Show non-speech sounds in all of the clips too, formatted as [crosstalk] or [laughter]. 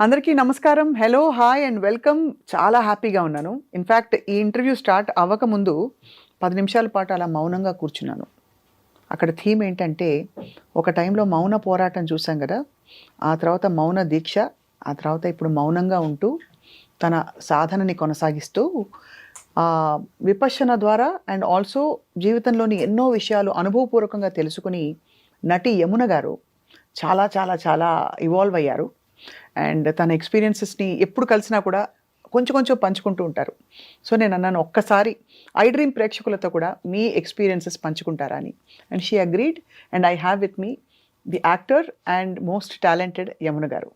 అందరికీ నమస్కారం. Hello hi and welcome చాలా హ్యాపీగా ఉన్నాను. ఇన్ఫ్యాక్ట్ ఈ ఇంటర్వ్యూ స్టార్ట్ అవ్వకముందు పది నిమిషాల పాటు అలా మౌనంగా కూర్చున్నాను. అక్కడ థీమ్ ఏంటంటే ఒక టైంలో మౌన పోరాటం చూసాం కదా. ఆ తర్వాత మౌన దీక్ష ఆ తర్వాత ఇప్పుడు మౌనంగా ఉంటూ తన సాధనని కొనసాగిస్తూ ఆ, ద్వారా అండ్ ఆల్సో జీవితంలోని ఎన్నో విషయాలు అనుభవపూర్వకంగా తెలుసుకుని నటి యమున గారు చాలా చాలా చాలా ఇవాల్వ్ అయ్యారు. అండ్ తన ఎక్స్పీరియన్సెస్ని ఎప్పుడు కలిసినా కూడా కొంచెం కొంచెం పంచుకుంటూ ఉంటారు. సో నేను అన్నాను ఒక్కసారి ఐ డ్రీమ్ ప్రేక్షకులతో కూడా మీ ఎక్స్పీరియన్సెస్ పంచుకుంటారా అని. And she agreed and I have with me the actor and most talented Yamuna గారు.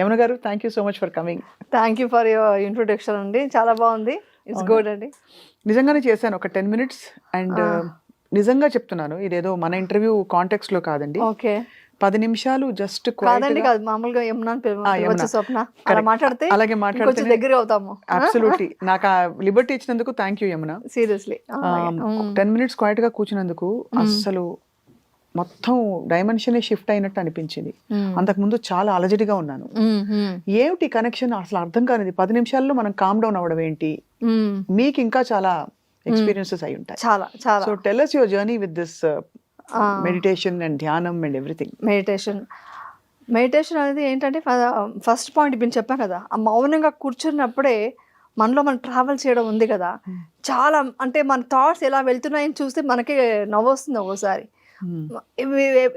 యమున గారు thank you so much for coming thank you for your introduction అండి. చాలా బాగుంది. ఇట్స్ గుడ్ అండి. నిజంగానే చేశాను ఒక టెన్ మినిట్స్ అండ్ నిజంగా చెప్తున్నాను ఇదేదో మన ఇంటర్వ్యూ కాంటెక్స్ట్లో కాదండి. ఓకే. పది నిమిషాలు జస్ట్ కాదండి కాదు మామూలుగా యమునా స్వప్న. అలా. మాట్లాడితే అలాగే మాట్లాడితే దగ్గర అవుతాము. అబ్సల్యూట్లీ నాకు ఆ లిబర్టీ ఇచ్చినందుకు thank you Yamuna. Seriously ten minutes క్వైట్గా కూర్చున్నందుకు అస్సలు మొత్తం డైమెన్షన్ షిఫ్ట్ అయినట్టు అనిపించింది. అంతకుముందు చాలా అలజడిగా ఉన్నాను. ఏమిటి కనెక్షన్ అసలు అర్థం కానిది. పది నిమిషాల్లో మనం కామ్ డౌన్ అవ్వడం ఏంటి? మీకు ఇంకా చాలా ఎక్స్పీరియన్సెస్ అయి ఉంటాయి. చాలా చాలా. So tell us your journey with this meditation and dhyanam and everything meditation meditation అనేది ఏంటంటే ఫస్ట్ పాయింట్ ఇప్పుడు చెప్పాను కదా ఆ మౌనంగా కూర్చున్నప్పుడే మనలో మనం ట్రావెల్ చేయడం ఉంది కదా. చాలా అంటే మన థాట్స్ ఎలా వెళ్తున్నాయని చూస్తే మనకి నవ్వు వస్తుంది ఒక్కోసారి.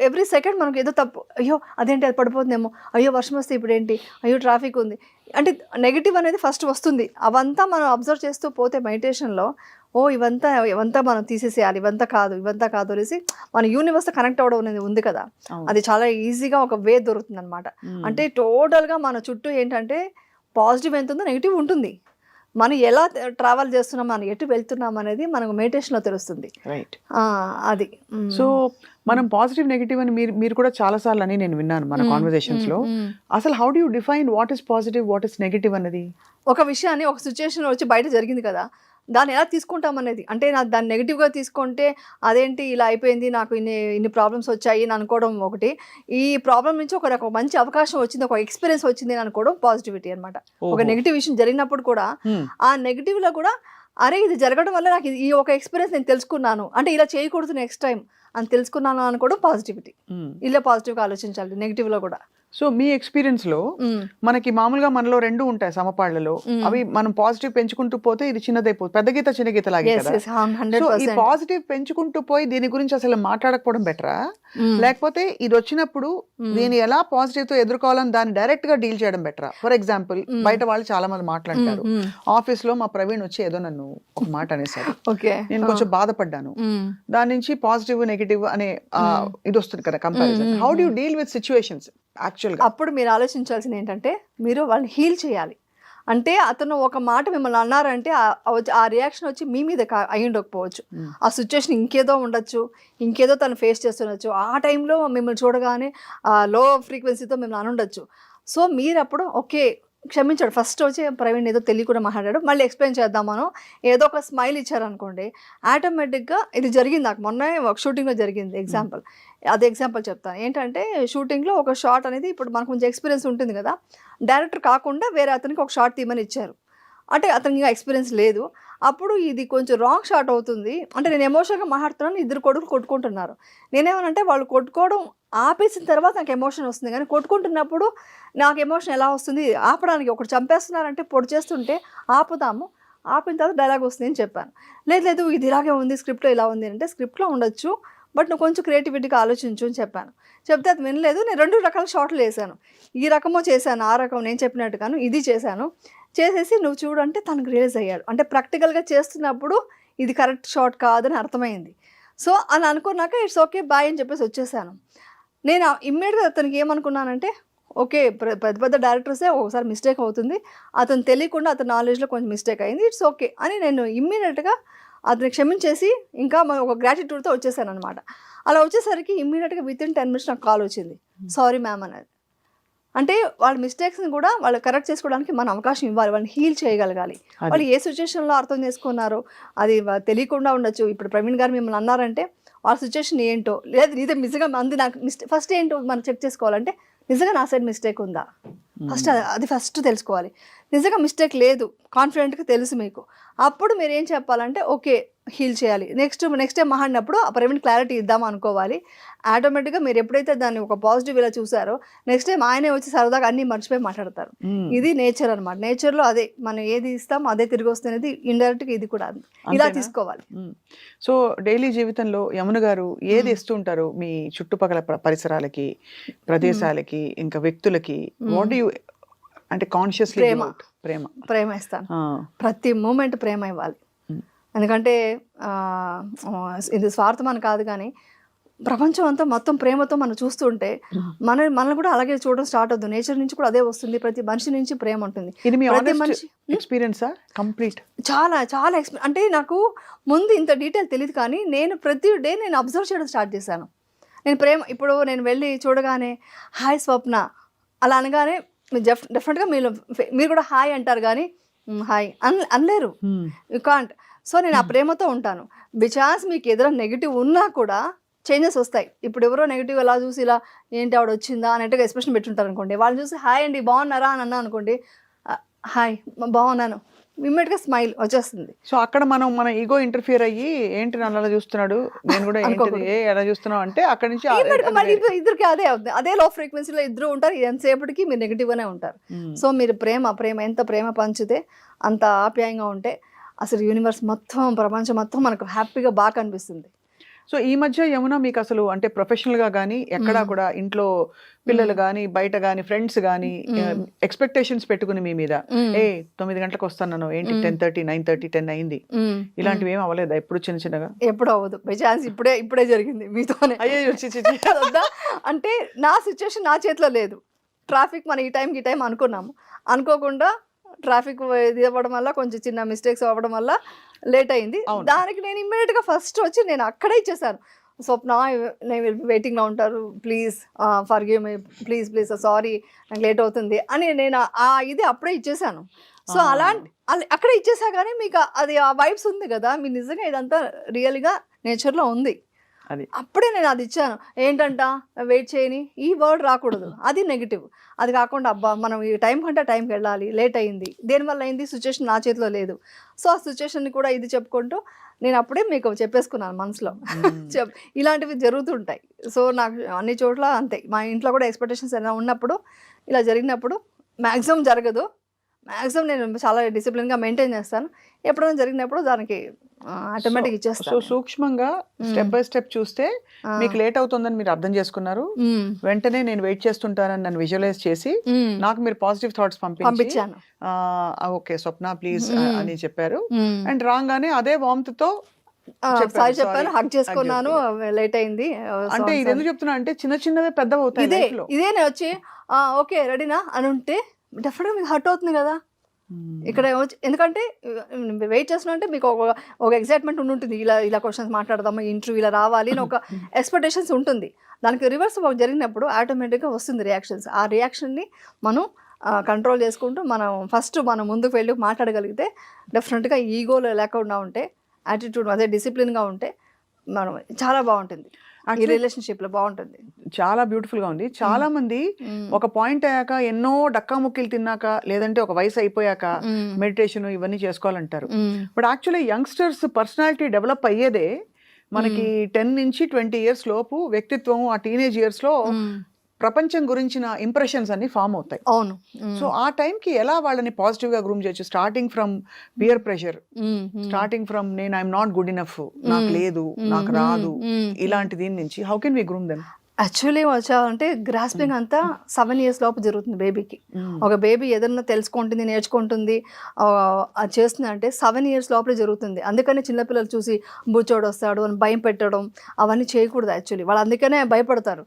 ఎవ్రీ సెకండ్ మనకు ఏదో తప్పు అయ్యో అదేంటి అది పడిపోతుందేమో అయ్యో వర్షం వస్తే ఇప్పుడు ఏంటి అయ్యో ట్రాఫిక్ ఉంది. అంటే నెగిటివ్ అనేది ఫస్ట్ వస్తుంది. అవంతా మనం అబ్జర్వ్ చేస్తూ పోతే మెడిటేషన్లో ఓ ఇవంతా ఇవంతా మనం తీసేసేయాలి ఇవంతా కాదు ఇవంతా కాదు అనేసి మన యూనివర్స్ కనెక్ట్ అవ్వడం అనేది ఉంది కదా. అది చాలా ఈజీగా ఒక వే దొరుకుతుంది అనమాట అంటే టోటల్గా మన చుట్టూ ఏంటంటే పాజిటివ్ ఎంత ఉందో నెగిటివ్ ఉంటుంది. మనం ఎలా ట్రావెల్ చేస్తున్నాం మనం ఎటు వెళ్తున్నాం అనేది మనకు మెడిటేషన్లో తెలుస్తుంది. రైట్. అది. సో మనం పాజిటివ్ నెగిటివ్ అని మీరు మీరు కూడా చాలా సార్లు అని నేను విన్నాను మన మ్మ్, కాన్వర్సేషన్స్లో మ్మ్, మ్మ్. అసలు how do you define what is positive what is negative అన్నది? ఒక విషయాన్ని ఒక సిచ్యుయేషన్ వచ్చి బయట జరిగింది కదా. దాన్ని ఎలా తీసుకుంటాం అనేది అంటే నా దాన్ని నెగిటివ్గా తీసుకుంటే అదేంటి ఇలా అయిపోయింది నాకు ఇన్ని ఇన్ని ప్రాబ్లమ్స్ వచ్చాయి అని అనుకోవడం ఒకటి ఈ ప్రాబ్లం నుంచి ఒక మంచి అవకాశం వచ్చింది ఒక ఎక్స్పీరియన్స్ వచ్చింది అని అనుకోవడం పాజిటివిటీ అనమాట ఒక. నెగిటివ్ విషయం జరిగినప్పుడు కూడా. ఆ నెగిటివ్లో కూడా అరే ఇది జరగడం వల్ల నాకు ఈ ఒక ఎక్స్పీరియన్స్ నేను తెలుసుకున్నాను అంటే ఇలా చేయకూడదు నెక్స్ట్ టైం అని తెలుసుకున్నాను అనుకోవడం పాజిటివిటీ. ఇలా పాజిటివ్గా ఆలోచించాలి నెగిటివ్లో కూడా సో మీ ఎక్స్పీరియన్స్లో. మనకి మామూలుగా మనలో రెండు ఉంటాయి సమపాళ్ళలో. అవి మనం పాజిటివ్ పెంచుకుంటూ పోతే ఇది చిన్నదైపోతుంది పెద్ద గీత చిన్న గీత లాగే Yes, కదా yes, hum- 100%. సో ఈ పాజిటివ్ పెంచుకుంటూ పోయి దీని గురించి అసలు మాట్లాడకపోవడం బెటరా. లేకపోతే ఇది వచ్చినప్పుడు. దీన్ని ఎలా పాజిటివ్తో ఎదుర్కోవాలని దాన్ని డైరెక్ట్గా డీల్ చేయడం బెటరా ఫర్ ఎగ్జాంపుల్ బయట వాళ్ళు చాలా మంది మాట్లాడతారు. ఆఫీస్లో మా ప్రవీణ్ వచ్చి ఏదో నన్ను ఒక మాట అనేసారు ఓకే నేను కొంచెం బాధపడ్డాను. దాని నుంచి పాజిటివ్ నెగిటివ్ అనే ఇది వస్తుంది కదా comparison how do. Deal with situations యాక్చువల్గా. అప్పుడు మీరు ఆలోచించాల్సింది ఏంటంటే మీరు వాళ్ళని హీల్ చేయాలి. అంటే అతను ఒక మాట మిమ్మల్ని అన్నారంటే ఆ- రియాక్షన్ వచ్చి మీ మీద అయి ఉండకపోవచ్చు. ఆ సిచ్యువేషన్ ఇంకేదో ఉండొచ్చు ఇంకేదో తను ఫేస్ చేస్తుండొచ్చు. ఆ టైంలో మిమ్మల్ని చూడగానే లో ఫ్రీక్వెన్సీతో మిమ్మల్ని అనుండొచ్చు. సో మీరు అప్పుడు ఓకే క్షమించాడు. ఫస్ట్ వచ్చి ప్రవీణ్ ఏదో తెలియకుండా మాట్లాడాడు. మళ్ళీ ఎక్స్ప్లెయిన్ చేద్దామను ఏదో ఒక స్మైల్ ఇచ్చారనుకోండి ఆటోమేటిక్గా ఇది జరిగింది. నాకు మొన్న ఒక షూటింగ్లో జరిగింది ఎగ్జాంపుల్ అది ఎగ్జాంపుల్ చెప్తాను ఏంటంటే షూటింగ్లో ఒక షాట్ అనేది ఇప్పుడు మనకు కొంచెం ఎక్స్పీరియన్స్ ఉంటుంది కదా. డైరెక్టర్ కాకుండా వేరే అతనికి ఒక షాట్ తీయమని ఇచ్చారు. అంటే అతనికి ఇంకా ఎక్స్పీరియన్స్ లేదు. అప్పుడు ఇది కొంచెం రాంగ్ షాట్ అవుతుంది. అంటే నేను ఎమోషన్గా మాట్లాడుతున్నాను ఇద్దరు కొడుకులు కొట్టుకుంటున్నారు. నేనేమనంటే వాళ్ళు కొట్టుకోవడం ఆపేసిన తర్వాత నాకు ఎమోషన్ వస్తుంది. కానీ కొట్టుకుంటున్నప్పుడు నాకు ఎమోషన్ ఎలా వస్తుంది? ఆపడానికి ఒకటి చంపేస్తున్నారంటే పొడి చేస్తుంటే ఆపుదాము. ఆపిన తర్వాత డైలాగ్ వస్తుంది అని చెప్పాను. లేదు లేదు ఇది ఇలాగే ఉంది స్క్రిప్ట్లో ఇలా ఉంది అంటే స్క్రిప్ట్లో ఉండొచ్చు బట్ నువ్వు కొంచెం క్రియేటివిటీగా ఆలోచించు అని చెప్పాను. చెప్తే అది వినలేదు. నేను రెండు రకాల షార్ట్లు వేసాను ఈ రకము చేశాను ఆ రకం నేను చెప్పినట్టుగాను ఇది చేశాను. చేసేసి నువ్వు చూడంటే తనకు రియలైజ్ అయ్యాడు. అంటే ప్రాక్టికల్గా చేస్తున్నప్పుడు ఇది కరెక్ట్ షార్ట్ కాదని అర్థమైంది. సో అని అనుకున్నాక ఇట్స్ ఓకే బాయ్ అని చెప్పేసి వచ్చేసాను. నేను ఇమ్మీడియట్గా అతనికి ఏమనుకున్నానంటే ఓకే పెద్ద పెద్ద డైరెక్టర్సే ఒకసారి మిస్టేక్ అవుతుంది. అతను తెలియకుండా అతని నాలెడ్జ్లో కొంచెం మిస్టేక్ అయింది. ఇట్స్ ఓకే అని నేను ఇమ్మీడియట్గా అతన్ని క్షమించేసి ఇంకా ఒక గ్రాటిట్యూడ్తో వచ్చేసాను అనమాట అలా వచ్చేసరికి ఇమ్మీడియట్గా విత్ ఇన్ టెన్ మినిట్స్ నాకు కాల్ వచ్చింది. సారీ మ్యామ్ అనేది. అంటే వాళ్ళ మిస్టేక్స్ని కూడా వాళ్ళు కరెక్ట్ చేసుకోవడానికి మనం అవకాశం ఇవ్వాలి. వాళ్ళని హీల్ చేయగలగాలి. వాళ్ళు ఏ సిచ్యువేషన్లో అర్థం చేసుకున్నారో అది తెలియకుండా ఉండొచ్చు. ఇప్పుడు ప్రవీణ్ గారు మిమ్మల్ని అన్నారంటే వాళ్ళ సిచ్యువేషన్ ఏంటో? లేదు ఇదే నిజంగా మంది నాకు మిస్టే ఫస్ట్ ఏంటో మనం చెక్ చేసుకోవాలంటే నిజంగా నా సైడ్ మిస్టేక్ ఉందా? ఫస్ట్ అది ఫస్ట్ తెలుసుకోవాలి. నిజంగా మిస్టేక్ లేదు కాన్ఫిడెంట్గా తెలుసు మీకు. అప్పుడు మీరు ఏం చెప్పాలంటే ఓకే హీల్ చేయాలి. నెక్స్ట్ నెక్స్ట్ టైం మాట్లాడినప్పుడు ఆ ప్రవీణ్ క్లారిటీ ఇద్దాం అనుకోవాలి. ఆటోమేటిక్గా మీరు ఎప్పుడైతే దాన్ని ఒక పాజిటివ్ ఇలా చూసారో నెక్స్ట్ టైం ఆయనే వచ్చి సరదాగా అన్ని మర్చిపోయి మాట్లాడతారు. ఇది నేచర్ అనమాట నేచర్లో అదే మనం ఏది ఇస్తాం అదే తిరిగి వస్తున్నది ఇండైరెక్ట్గా ఇది కూడా. ఇలా? తీసుకోవాలి. సో డైలీ జీవితంలో యమున గారు ఏది ఇస్తూ ఉంటారు? మీ చుట్టుపక్కల ప్ర- పరిసరాలకి ప్రదేశాలకి ఇంకా వ్యక్తులకి వాట్ యు అంటే కాన్షియస్లీ ప్రేమ. ప్రేమ. ప్రేమ ఇస్తాను. ప్రతి మూమెంట్ ప్రేమ ఇవ్వాలి. ఎందుకంటే ఇది స్వార్థం అని కాదు కానీ ప్రపంచం అంతా మొత్తం ప్రేమతో మనం చూస్తుంటే మన మనల్ని కూడా అలాగే చూడడం స్టార్ట్ అవుతుంది నేచర్ నుంచి కూడా అదే వస్తుంది. ప్రతి మనిషి నుంచి ప్రేమ ఉంటుంది. ఇది మీ మనిషి ఎక్స్పీరియన్సా కంప్లీట్ చాలా చాలా ఎక్స్పీ అంటే నాకు ముందు ఇంత డీటెయిల్ తెలియదు కానీ నేను ప్రతి డే నేను అబ్జర్వ్ చేయడం స్టార్ట్ చేశాను. నేను ప్రేమ ఇప్పుడు నేను వెళ్ళి చూడగానే హాయ్ స్వప్న. అలా అనగానే డెఫ్ డెఫినెట్గా మీరు మీరు కూడా హాయ్ అంటారు కానీ "మ్, హాయ్. అన్ అనలేరు. యూ కాంట్ సో నేను ఆ ప్రేమతో ఉంటాను. బిచాన్స్ మీకు ఎదురు నెగిటివ్ ఉన్నా కూడా చేంజెస్ వస్తాయి. ఇప్పుడు ఎవరో నెగిటివ్ ఎలా చూసి ఇలా ఏంటి ఆవిడ వచ్చిందా అన్నట్టుగా ఎక్స్ప్రెషన్ పెట్టుంటారు అనుకోండి వాళ్ళు చూసి హాయ్ అండి బాగున్నారా? అని అన్నా అనుకోండి "ఆ, హాయ్ బాగున్నాను. ఇమ్మీడియట్గా స్మైల్ వచ్చేస్తుంది. సో అక్కడ మనం మన ఈగో ఇంటర్ఫియర్ అయ్యి ఏంటి నన్ను అలా చూస్తున్నాడు? నేను కూడా. ఏ ఎలా చూస్తున్నావు? అంటే అక్కడి నుంచి ఇద్దరికి అదే అవుతుంది. అదే లో ఫ్రీక్వెన్సీలో ఇద్దరు ఉంటారు. ఎంతసేపటికి మీరు నెగిటివ్గానే ఉంటారు. సో మీరు ప్రేమ ప్రేమ ఎంత ప్రేమ పంచితే అంత ఆప్యాయంగా ఉంటే అసలు యూనివర్స్ మొత్తం ప్రపంచం మొత్తం మనకు హ్యాపీగా బాగా అనిపిస్తుంది సో ఈ మధ్య యమున మీకు అసలు అంటే ప్రొఫెషనల్గా కానీ ఎక్కడా. కూడా ఇంట్లో పిల్లలు కానీ బయట కానీ ఫ్రెండ్స్ కానీ. ఎక్స్పెక్టేషన్స్ పెట్టుకుని మీ మీద. ఏ తొమ్మిది గంటలకు వస్తాను ఏంటి. Ten thirty nine thirty ten అయింది. ఇలాంటివి ఏం అవ్వలేదా? ఎప్పుడు చిన్న చిన్నగా? ఎప్పుడు అవ్వదు. బై ఛాన్స్ ఇప్పుడే ఇప్పుడే జరిగింది మీతోనే. అయ్యో? [laughs] అంటే నా సిచ్యువేషన్ నా చేతిలో లేదు. ట్రాఫిక్ మన ఈ టైంకి ఈ టైం అనుకున్నాము. అనుకోకుండా ట్రాఫిక్ ఇది అవ్వడం వల్ల కొంచెం చిన్న మిస్టేక్స్ అవ్వడం వల్ల లేట్ అయింది. దానికి నేను ఇమ్మీడియట్గా ఫస్ట్ వచ్చి నేను అక్కడే ఇచ్చేసాను. స్వప్న నేను వెయిటింగ్లో ఉంటారు. Please forgive me please please sorry నాకు లేట్ అవుతుంది అని నేను ఆ ఇది అప్పుడే ఇచ్చేసాను. సో. అలాంటి అలా- అక్కడే ఇచ్చేసా కానీ మీకు అది ఆ వైబ్స్ ఉంది కదా. మీరు నిజంగా ఇదంతా రియల్గా నేచర్లో ఉంది. అది. అప్పుడే నేను అది ఇచ్చాను. ఏంటంట? వెయిట్ చేయని. ఈ వర్డ్ రాకూడదు. అది నెగిటివ్. అది కాకుండా అబ్బా మనం ఈ టైం కంటే టైంకి వెళ్ళాలి. లేట్ అయింది. దేనివల్ల అయింది? సిచ్యువేషన్ నా చేతిలో లేదు. సో ఆ సిచ్యువేషన్ని కూడా ఇది చెప్పుకుంటూ నేను అప్పుడే మీకు చెప్పేసుకున్నాను మనసులో. చెప్ ఇలాంటివి జరుగుతుంటాయి. సో నాకు అన్ని చోట్ల అంతే. మా ఇంట్లో కూడా ఎక్స్పెక్టేషన్స్ ఏమైనా ఉన్నప్పుడు ఇలా జరిగినప్పుడు మ్యాక్సిమం జరగదు. మ్యాక్సిమం నేను చాలా డిసిప్లిన్గా మెయింటైన్ చేస్తాను ఎప్పుడైనా జరిగినప్పుడు దానికి ఆటోమేటిక్ సో ఇచ్చేస్తాను సూక్ష్మంగా స్టెప్ బై స్టెప్ చూస్తే. మీకు లేట్ అవుతుందని మీరు అర్థం చేసుకున్నారు. వెంటనే నేను వెయిట్ చేస్తుంటానని నన్ను విజువలైజ్ చేసి. నాకు మీరు పాజిటివ్ థాట్స్ పంపించి పంపించాను ఓకే స్వప్న ప్లీజ్. అని చెప్పారు. అండ్ రాగానే అదే వామ్త్తో చెప్పాను, సారీ చెప్పాను sorry. హక్ చేసుకున్నాను లేట్ అయింది అంటే ఇది. ఎందుకు చెప్తున్నా అంటే చిన్న చిన్నవే పెద్దవి అవుతాయి ఇదే. ఇదే వచ్చి "ఆ, ఓకే రెడీనా అని ఉంటే డెఫినెట్గా మీకు హర్ట్ అవుతుంది కదా. మ్మ్. ఇక్కడ ఎందుకంటే వెయిట్ చేస్తున్నా అంటే మీకు ఒక ఒక ఎగ్జైట్మెంట్ ఉంటుంది. ఇలా ఇలా క్వశ్చన్స్ మాట్లాడదాము ఇంటర్వ్యూ ఇలా రావాలి అని ఒక ఎక్స్పెక్టేషన్స్ ఉంటుంది. దానికి రివర్స్ జరిగినప్పుడు ఆటోమేటిక్గా వస్తుంది రియాక్షన్స్ ఆ రియాక్షన్ని మనం కంట్రోల్ చేసుకుంటూ మనం ఫస్ట్ మనం ముందుకు వెళ్ళి మాట్లాడగలిగితే డెఫినెట్గా ఈగోలో లేకుండా ఉంటే యాటిట్యూడ్ అదే డిసిప్లిన్గా ఉంటే మనం చాలా బాగుంటుంది. ఈ Actually, రిలేషన్షిప్లో బాగుంటుంది. చాలా బ్యూటిఫుల్గా ఉంది. చాలా మంది ఒక పాయింట్ అయ్యాక ఎన్నో డక్కా ముక్కిలు తిన్నాక లేదంటే ఒక వయసు అయిపోయాక మెడిటేషన్ ఇవన్నీ చేసుకోవాలంటారు. But actually youngsters personality develop అయ్యేదే మనకి టెన్ నుంచి ట్వంటీ ఇయర్స్ లోపు వ్యక్తిత్వం ఆ టీనేజ్ ఇయర్స్లో ప్రపంచం గురించిన ఇంప్రెషన్స్ అన్ని ఫామ్ అవుతాయి. అవును. సో ఆ టైంకి ఎలా వాళ్ళని పాజిటివ్గా గ్రూమ్ చేయొచ్చు? Starting from peer pressure starting from నేను ఐఎమ్ నాట్ గుడ్ ఇనఫ్ నాకు లేదు. నాకు రాదు. ఇలాంటి దీని నుంచి how can we groom them actually వచ్చామంటే గ్రాస్పింగ్ అంతా సెవెన్ ఇయర్స్ లోపు జరుగుతుంది బేబీకి ఒక బేబీ ఏదన్నా తెలుసుకుంటుంది నేర్చుకుంటుంది అది చేస్తుంది అంటే సెవెన్ ఇయర్స్ లోపలే జరుగుతుంది. అందుకనే చిన్నపిల్లలు చూసి బుచ్చోడు వస్తాడు అని భయం పెట్టడం అవన్నీ చేయకూడదు యాక్చువల్లీ. వాళ్ళు అందుకనే భయపడతారు.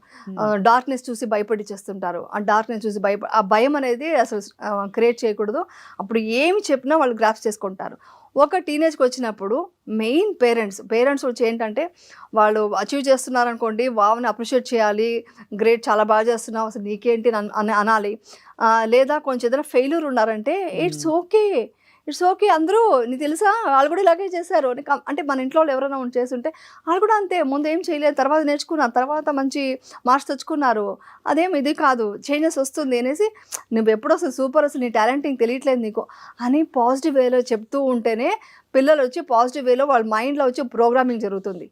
డార్క్నెస్ చూసి భయపడి చేస్తుంటారు ఆ డార్క్నెస్ చూసి భయప ఆ భయం అనేది అసలు క్రియేట్ చేయకూడదు. అప్పుడు ఏమి చెప్పినా వాళ్ళు గ్రాప్స్ చేసుకుంటారు. ఒక టీనేజ్కి వచ్చినప్పుడు మెయిన్ పేరెంట్స్ పేరెంట్స్ వచ్చి ఏంటంటే వాళ్ళు అచీవ్ చేస్తున్నారు అనుకోండి వావ్ని అప్రిషియేట్ చేయాలి గ్రేట్ చాలా బాగా చేస్తున్నావు అసలు నీకేంటి? అని అన- అనాలి. లేదా కొంచెం ఏదైనా ఫెయిల్యూర్ ఉన్నారంటే ఇట్స్ ఓకే ఇట్స్ ఓకే అందరూ నీకు తెలుసా? వాళ్ళు కూడా ఇలాగే చేశారు. అంటే మన ఇంట్లో వాళ్ళు ఎవరైనా ఉండి చేస్తుంటే వాళ్ళు కూడా అంతే ముందు ఏం చేయలేదు తర్వాత నేర్చుకున్నారు తర్వాత మంచి మార్క్స్ తెచ్చుకున్నారు. అదేం ఇది కాదు చేంజెస్ వస్తుంది అనేసి నువ్వు ఎప్పుడు అసలు సూపర్ అసలు నీ టాలెంటింగ్ తెలియట్లేదు నీకు అని పాజిటివ్ వేలో చెప్తూ ఉంటేనే పిల్లలు వచ్చి పాజిటివ్ వేలో వాళ్ళ మైండ్లో వచ్చి ప్రోగ్రామింగ్ జరుగుతుంది.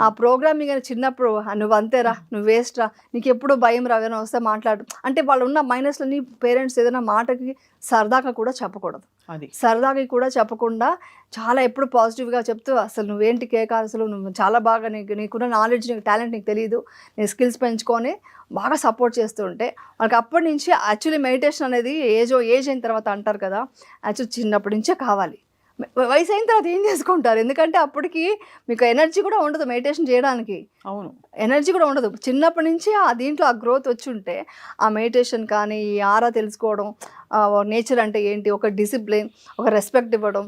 ఆ ప్రోగ్రామింగ్ అని చిన్నప్పుడు "ఆ, నువ్వు అంతేరా నువ్వు వేస్ట్ రా నీకు ఎప్పుడు భయం రా ఏదైనా వస్తే మాట్లాడు. అంటే వాళ్ళు ఉన్న మైనస్లని పేరెంట్స్ ఏదైనా మాటకి సరదాగా కూడా చెప్పకూడదు. అది. సరదాగా కూడా చెప్పకుండా చాలా ఎప్పుడు పాజిటివ్గా చెప్తూ అసలు నువ్వేంటి కేక అసలు నువ్వు చాలా బాగా నీకు నీకున్న నాలెడ్జ్ నీకు టాలెంట్ నీకు తెలియదు నీ స్కిల్స్ పెంచుకొని బాగా సపోర్ట్ చేస్తూ ఉంటే వాళ్ళకి అప్పటి నుంచి యాక్చువల్లీ మెడిటేషన్ అనేది ఏజ్ ఏజ్ అయిన తర్వాత అంటారు కదా యాక్చువల్లీ చిన్నప్పటి నుంచే కావాలి. వయసు అయిన తర్వాత ఏం చేసుకుంటారు? ఎందుకంటే అప్పటికి మీకు ఎనర్జీ కూడా ఉండదు మెడిటేషన్ చేయడానికి. అవును. ఎనర్జీ కూడా ఉండదు. చిన్నప్పటి నుంచి ఆ దీంట్లో ఆ గ్రోత్ వచ్చి ఉంటే ఆ మెడిటేషన్ కానీ ఈ ఆరా తెలుసుకోవడం నేచర్ అంటే ఏంటి? ఒక డిసిప్లిన్ ఒక రెస్పెక్ట్ ఇవ్వడం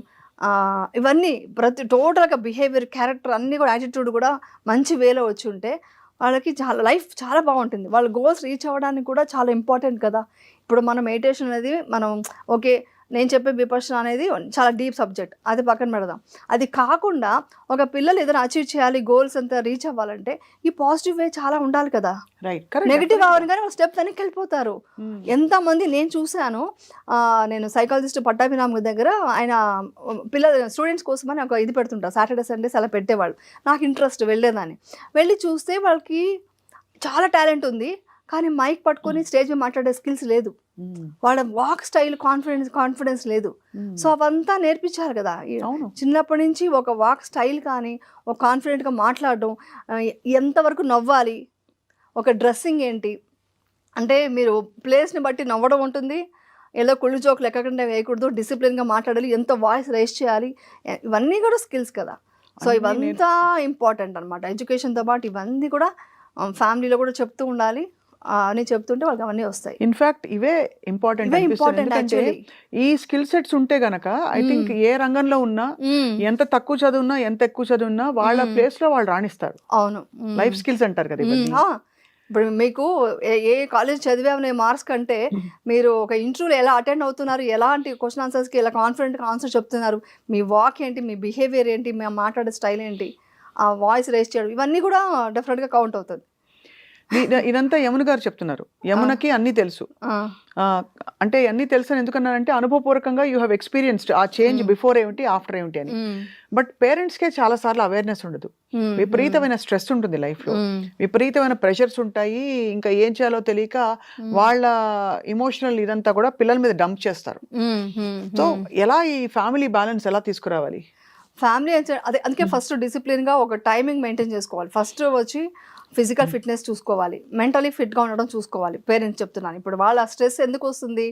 ఇవన్నీ ప్రతి టోటల్గా బిహేవియర్ క్యారెక్టర్ అన్నీ కూడా యాటిట్యూడ్ కూడా మంచి వేలో వచ్చి ఉంటే వాళ్ళకి చాలా లైఫ్ చాలా బాగుంటుంది. వాళ్ళ గోల్స్ రీచ్ అవ్వడానికి కూడా చాలా ఇంపార్టెంట్ కదా. ఇప్పుడు మన మెడిటేషన్ అనేది మనం ఓకే నేను చెప్పే విపర్శన అనేది చాలా డీప్ సబ్జెక్ట్. అది పక్కన పెడదాం. అది కాకుండా ఒక పిల్లలు ఏదైనా అచీవ్ చేయాలి గోల్స్ అంతా రీచ్ అవ్వాలంటే ఈ పాజిటివ్ వే చాలా ఉండాలి కదా. రైట్ నెగిటివ్ అవ్వని కానీ ఒక స్టెప్ వెనక్కి వెళ్ళిపోతారు. ఎంతమంది నేను చూశాను నేను సైకాలజిస్ట్ పట్టాభిరామ్ దగ్గర ఆయన పిల్లల స్టూడెంట్స్ కోసమని ఒక ఇది పెడుతుంటారు. సాటర్డే సండేస్ అలా పెట్టేవాళ్ళు. నాకు ఇంట్రెస్ట్ వెళ్ళేదాన్ని. వెళ్ళి చూస్తే వాళ్ళకి చాలా టాలెంట్ ఉంది. కానీ మైక్ పట్టుకొని స్టేజ్ మీద మాట్లాడే స్కిల్స్ లేదు. వాళ్ళ వాక్ స్టైల్ కాన్ఫిడెన్స్ కాన్ఫిడెన్స్ లేదు. సో అవంతా నేర్పించారు కదా. చిన్నప్పటి నుంచి ఒక వాక్ స్టైల్ కానీ ఒక కాన్ఫిడెంట్గా మాట్లాడడం ఎంతవరకు నవ్వాలి ఒక డ్రెస్సింగ్ ఏంటి అంటే మీరు ప్లేస్ని బట్టి నవ్వడం ఉంటుంది. ఏదో కుళ్ళు జోకులు ఎక్కకుండా వేయకూడదు డిసిప్లిన్గా మాట్లాడాలి ఎంత వాయిస్ రేస్ చేయాలి ఇవన్నీ కూడా స్కిల్స్ కదా. సో ఇవంతా ఇంపార్టెంట్ అనమాట ఎడ్యుకేషన్తో పాటు ఇవన్నీ కూడా ఫ్యామిలీలో కూడా చెప్తూ ఉండాలి. అని చెప్తుంటే వాళ్ళకి అవన్నీ వస్తాయి. ఇన్ఫాక్ట్ ఇవే ఇంపార్టెంట్ ఇంపార్టెంట్ ఈ స్కిల్ సెట్స్ ఉంటే గనక ఐ థింక్ ఏ రంగంలో ఉన్నా ఎంత తక్కువ చదువున్నా ఎంత ఎక్కువ చదువున్నా వాళ్ళ మ్మ్. ప్లేస్లో వాళ్ళు రాణిస్తారు. అవును. మ్మ్. లైఫ్ స్కిల్స్ అంటారు కదా. మ్మ్. ఆ, ఇప్పుడు మీకు ఏ- కాలేజ్ చదివామనే మార్క్స్ కంటే మీరు ఒక ఇంటర్వ్యూలో ఎలా అటెండ్ అవుతున్నారు ఎలాంటి క్వశ్చన్ ఆన్సర్స్కి ఎలా కాన్ఫిడెంట్గా ఆన్సర్ చెప్తున్నారు మీ వాక్ ఏంటి మీ బిహేవియర్ ఏంటి మీ మాట్లాడే స్టైల్ ఏంటి ఆ వాయిస్ రేస్ చేయడం ఇవన్నీ కూడా డెఫినెట్గా కౌంట్ అవుతుంది. ఇదంతా యమున గారు చెప్తున్నారు. యమునకి అన్ని తెలుసు. అంటే అన్ని తెలుసు అని ఎందుకన్నారంటే అనుభవపూర్వకంగా యూ హ్యావ్ ఎక్స్పీరియన్స్డ్ ఆ చేంజ్. బిఫోర్ ఏమిటి ఆఫ్టర్ ఏమిటి అని. బట్ పేరెంట్స్ కే చాలా సార్లు అవేర్నెస్ ఉండదు. విపరీతమైన స్ట్రెస్ ఉంటుంది లైఫ్లో. విపరీతమైన ప్రెషర్స్ ఉంటాయి. ఇంకా ఏం చేయాలో తెలియక వాళ్ళ ఇమోషనల్ ఇదంతా కూడా పిల్లల మీద డంప్ చేస్తారు. సో ఎలా ఈ ఫ్యామిలీ బ్యాలెన్స్ ఎలా తీసుకురావాలి? ఫ్యామిలీ అంటే అదే అందుకే ఫస్ట్ డిసిప్లిన్గా ఒక టైమింగ్ మెయింటైన్ చేసుకోవాలి. ఫస్ట్ వచ్చి ఫిజికల్ ఫిట్నెస్ చూసుకోవాలి. మెంటలీ ఫిట్గా ఉండడం చూసుకోవాలి. పేరెంట్స్ చెప్తున్నాను. ఇప్పుడు వాళ్ళ స్ట్రెస్ ఎందుకు వస్తుంది?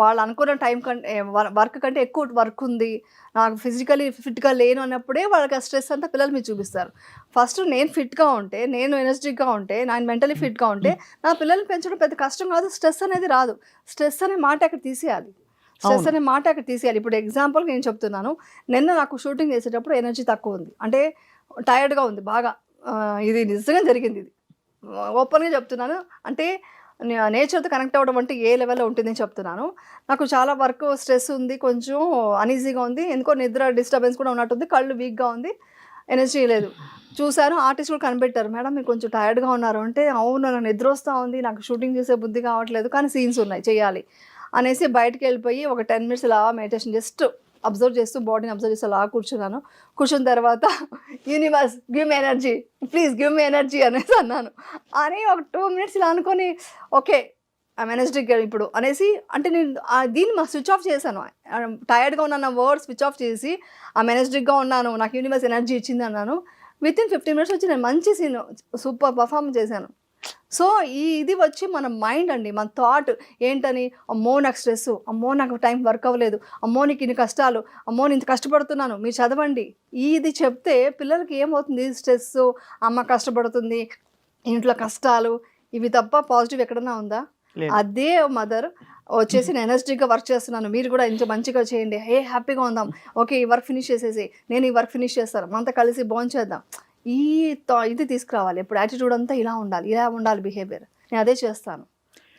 వాళ్ళు అనుకున్న టైం కంటే వర్క్ కంటే ఎక్కువ వర్క్ ఉంది. నాకు ఫిజికలీ ఫిట్గా లేను అన్నప్పుడే వాళ్ళకి ఆ స్ట్రెస్ అంతా పిల్లల మీద చూపిస్తారు. ఫస్ట్ నేను ఫిట్గా ఉంటే నేను ఎనర్జెటిక్గా ఉంటే నేను మెంటలీ ఫిట్గా ఉంటే నా పిల్లల్ని పెంచడం పెద్ద కష్టం కాదు. స్ట్రెస్ అనేది రాదు. స్ట్రెస్ అనే మాట అక్కడ తీసేయాలి. స్ట్రెస్. అనే మాట అక్కడ తీసేయాలి. ఇప్పుడు ఎగ్జాంపుల్ నేను చెప్తున్నాను. నిన్న నాకు షూటింగ్ చేసేటప్పుడు ఎనర్జీ తక్కువ ఉంది. అంటే టైర్డ్గా ఉంది బాగా. ఇది నిజంగా జరిగింది ఇది. ఓపెన్గా చెప్తున్నాను. అంటే నేచర్తో కనెక్ట్ అవ్వడం అంటే ఏ లెవెల్లో ఉంటుందని చెప్తున్నాను. నాకు చాలా వర్క్ స్ట్రెస్ ఉంది. కొంచెం అనీజీగా ఉంది. ఎందుకో నిద్ర డిస్టర్బెన్స్ కూడా ఉన్నట్టుంది కళ్ళు వీక్గా ఉంది. ఎనర్జీ లేదు. చూశాను. ఆర్టిస్ట్ కూడా కనిపెట్టారు. మేడం మీరు కొంచెం టైర్డ్గా ఉన్నారు. అంటే అవును నాకు నిద్ర వస్తూ ఉంది. నాకు షూటింగ్ చేసే బుద్ధి కావట్లేదు. కానీ సీన్స్ ఉన్నాయి. చేయాలి. అనేసి బయటకు వెళ్ళిపోయి ఒక టెన్ మినిట్స్ అలా మెడిటేషన్ జస్ట్ అబ్జర్వ్ చేస్తూ బాడీని అబ్జర్వ్ చేస్తూ అలా కూర్చున్నాను. కూర్చున్న తర్వాత universe give me energy please give me energy అనేసి అన్నాను. అని ఒక టూ మినిట్స్ ఇలా అనుకొని ఓకే ఐ ఎనర్జెటిక్ ఇప్పుడు అనేసి అంటే నేను దీన్ని మా స్విచ్ ఆఫ్ చేశాను. టైర్డ్గా ఉన్న వర్డ్ స్విచ్ ఆఫ్ చేసి ఆ ఎనర్జెటిక్గా ఉన్నాను నాకు యూనివర్స్ ఎనర్జీ ఇచ్చింది అన్నాను. విత్ ఇన్ ఫిఫ్టీన్ మినిట్స్ వచ్చి నేను మంచి సీన్ సూపర్ పర్ఫామ్ చేశాను. సో ఈ ఇది వచ్చి మన మైండ్ అండి మన థాట్. ఏంటని? అమ్మో నాకు స్ట్రెస్. అమ్మో నాకు టైం వర్క్ అవ్వలేదు. అమ్మో నీకు ఇన్ని కష్టాలు. అమ్మో నేను ఇంత కష్టపడుతున్నాను. మీరు చదవండి. ఈ ఇది చెప్తే పిల్లలకి ఏమవుతుంది? స్ట్రెస్ అమ్మ కష్టపడుతుంది ఇంట్లో కష్టాలు ఇవి తప్ప పాజిటివ్ ఎక్కడన్నా ఉందా. అదే మదర్ వచ్చేసి నేను ఎనర్జెటిక్గా వర్క్ చేస్తున్నాను. మీరు కూడా ఇంత మంచిగా చేయండి. ఏ హ్యాపీగా ఉందాం. ఓకే ఈ వర్క్ ఫినిష్ చేసేసి నేను ఈ వర్క్ ఫినిష్ చేస్తాను. మనతో కలిసి బోన్ చేద్దాం ఈ ఇది తీసుకురావాలి. ఇప్పుడు యాటిట్యూడ్ అంతా ఇలా ఉండాలి. ఇలా ఉండాలి బిహేవియర్ నేను అదే చేస్తాను.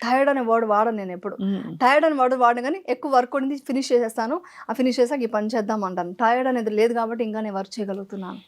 టైర్డ్ అనే వర్డ్ వాడను నేను ఎప్పుడు. టైర్డ్ అనే వర్డ్ వాడను కానీ ఎక్కువ వర్క్ ఉండింది ఫినిష్ చేసేస్తాను. ఆ ఫినిష్ చేసాక ఈ పని చేద్దాం అంటాను. టైర్డ్ అనేది లేదు కాబట్టి ఇంకా నేను వర్క్ చేయగలుగుతున్నాను.